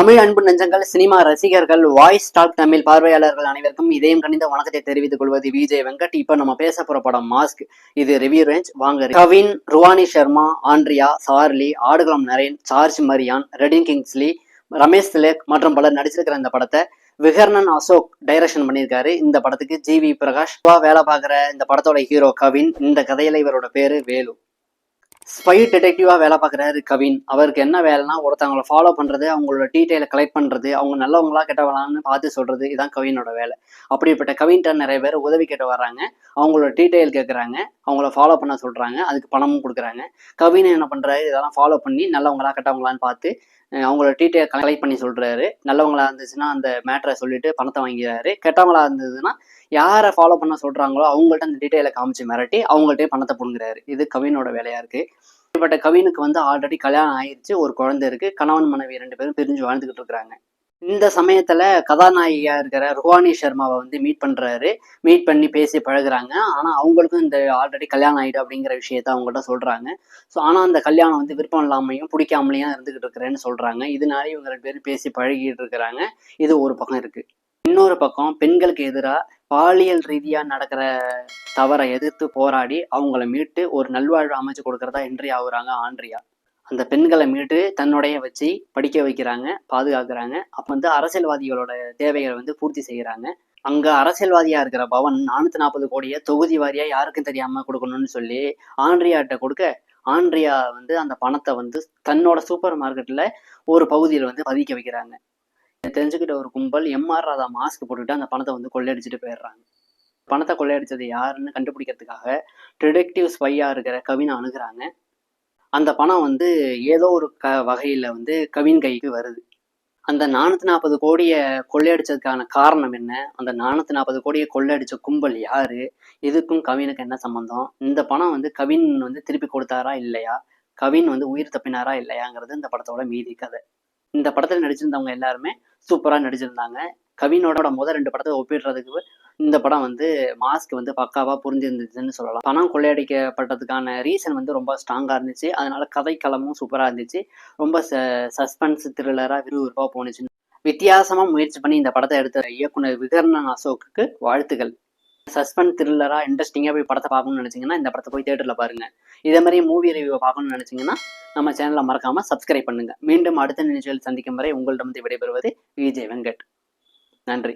தமிழ் அன்பு நெஞ்சங்கள் சினிமா ரசிகர்கள் வாய்ஸ் டாக் தமிழ் பார்வையாளர்கள் அனைவருக்கும் இதயம் கணிந்த வணக்கத்தை தெரிவித்துக் கொள்வது விஜய் வெங்கட். இப்ப நம்ம பேச போற படம் மாஸ்க் இது ரிவ்யூ ரேஞ்ச் வாங்க Kavin Ruhani Sharma Andrea Charle Aadukalam Naren George Maryan Redin Kingsley Ramesh Thilak மற்றும் பலர் நடிச்சிருக்கிற இந்த படத்தை விகர்ணன் அசோக் டைரக்ஷன் பண்ணியிருக்காரு. இந்த படத்துக்கு ஜி வி பிரகாஷ் வேலை பார்க்குற இந்த படத்தோட ஹீரோ கவின். இந்த கதையில இவரோட பேரு வேலு. ஸ்பை டிடெக்டிவா வேலை பார்க்குறாரு கவின். அவருக்கு என்ன வேலைனா ஒருத்தவங்களை ஃபாலோ பண்றது அவங்களோட டீட்டெயிலை கலெக்ட் பண்றது அவங்க நல்லவங்களா கெட்டவங்களான்னு பார்த்து சொல்றது இதுதான் கவினோட வேலை. அப்படிப்பட்ட கவின்ட்ட நிறைய பேர் உதவி கேட்டு வர்றாங்க. அவங்களோட டீட்டெயில் கேட்குறாங்க அவங்கள ஃபாலோ பண்ண சொல்றாங்க. அதுக்கு பணமும் கொடுக்குறாங்க. கவின் என்ன பண்றாரு? இதெல்லாம் ஃபாலோ பண்ணி நல்லவங்களா கெட்டவங்களான்னு பார்த்து அவங்களோட டீட்டெயில் கலெக்ட் பண்ணி சொல்றாரு. நல்லவங்களா இருந்துச்சுன்னா அந்த மேட்டரை சொல்லிட்டு பணத்தை வாங்கிறாரு கெட்டவங்களா இருந்ததுன்னா யாரை ஃபாலோ பண்ண சொல்றாங்களோ அவங்கள்ட்ட அந்த டீட்டெயிலை காமிச்சு மிரட்டி அவங்கள்ட்டே பணத்தை பிடுங்குறாரு. இது கவினோட வேலையா இருக்கு. இப்பட்ட கவினுக்கு வந்து ஆல்ரெடி கல்யாணம் ஆயிடுச்சு ஒரு குழந்தை இருக்கு. கணவன் மனைவி ரெண்டு பேரும் பிரிஞ்சு வாழ்ந்துகிட்டு இருக்கிறாங்க. இந்த சமயத்துல கதாநாயகியா இருக்கிற ருஹானி சர்மாவை வந்து மீட் பண்றாரு. மீட் பண்ணி பேசி பழகுறாங்க. ஆனா அவங்களுக்கும் இந்த ஆல்ரெடி கல்யாணம் ஆயிடு அப்படிங்கிற விஷயத்த அவங்கள்ட்ட சொல்றாங்க. ஸோ ஆனா அந்த கல்யாணம் வந்து விருப்பம் இல்லாமையும் பிடிக்காமலையும் இருந்துகிட்டு இருக்கிறேன்னு சொல்றாங்க. இதனால இவங்க ரெண்டு பேரும் பேசி பழகிட்டு இருக்கிறாங்க. இது ஒரு பக்கம் இருக்கு. இன்னொரு பக்கம் பெண்களுக்கு எதிராக பாலியல் ரீதியா நடக்கிற தவறை எதிர்த்து போராடி அவங்கள மீட்டு ஒரு நல்வாழ்வு அமைச்சு கொடுக்கறதா என்ட்ரி ஆகுறாங்க ஆண்ட்ரியா. அந்த பெண்களை மீட்டு தன்னுடைய வச்சு படிக்க வைக்கிறாங்க பாதுகாக்கிறாங்க. அப்போ வந்து அரசியல்வாதிகளோட தேவைகளை வந்து பூர்த்தி செய்கிறாங்க. அங்க அரசியல்வாதியா இருக்கிற பவன் நானூத்தி நாற்பது கோடியை தொகுதி வாரியா யாருக்கும் தெரியாம கொடுக்கணும்னு சொல்லி ஆண்ட்ரியாட்ட கொடுக்க ஆண்ட்ரியா வந்து அந்த பணத்தை வந்து தன்னோட சூப்பர் மார்க்கெட்ல ஒரு பகுதியில் வந்து பதிக்க வைக்கிறாங்க. தெரிஞ்சுக்கிட்ட ஒரு கும்பல் எம்ஆர் ராதா மாஸ்க் போட்டுக்கிட்டு அந்த பணத்தை வந்து கொள்ளையடிச்சிட்டு போயிடுறாங்க. பணத்தை கொள்ளையடிச்சது யாருன்னு கண்டுபிடிக்கிறதுக்காக டிடெக்டிவ் ஸ்பையா இருக்கிற கவினை அணுகிறாங்க. அந்த பணம் வந்து ஏதோ ஒரு க வகையில வந்து கவின் கைக்கு வருது. அந்த நானூத்தி நாற்பது கோடியை கொள்ளையடிச்சதுக்கான காரணம் என்ன? அந்த நானூத்தி நாற்பது கோடியை கொள்ளையடிச்ச கும்பல் யாரு? இதுக்கும் கவினுக்கு என்ன சம்பந்தம்? இந்த பணம் வந்து கவின் வந்து திருப்பி கொடுத்தாரா இல்லையா? கவின் வந்து உயிர் தப்பினாரா இல்லையாங்கிறது இந்த படத்தோட மீதி கதை. இந்த படத்துல நடிச்சிருந்தவங்க எல்லாருமே சூப்பரா நடிச்சிருந்தாங்க. கவினோட முதல் ரெண்டு படத்தை ஒப்பிடுறதுக்கு இந்த படம் வந்து மாஸ்க் வந்து பக்காவா புரிஞ்சிருந்துச்சுன்னு சொல்லலாம். பணம் கொள்ளையடிக்கப்பட்டதுக்கான ரீசன் வந்து ரொம்ப ஸ்ட்ராங்கா இருந்துச்சு. அதனால கதைக்களமும் சூப்பரா இருந்துச்சு. ரொம்ப சஸ்பென்ஸ் த்ரில்லரா விறுவிறுப்பா போணுச்சு. வித்தியாசமா முயற்சி பண்ணி இந்த படத்தை எடுத்த இயக்குனர் விகர்ணன் அசோக்குக்கு வாழ்த்துக்கள். சஸ்பென்ஸ் த்ரில்லரா இன்ட்ரெஸ்டிங்காக போய் படத்தை பார்க்கணும்னு நினைச்சீங்கன்னா இந்த படத்தை போய் தேட்டரில் பாருங்கள் இதே மாதிரி மூவி ரிவ்யூ பார்க்கணும்னு நினச்சிங்கன்னா நம்ம சேனலை மறக்காமல் சப்ஸ்கிரைப் பண்ணுங்க. மீண்டும் அடுத்த நிகழ்ச்சியில் சந்திக்கும் வரை உங்களிடம் விடைபெறுவது விஜய் வெங்கட். நன்றி.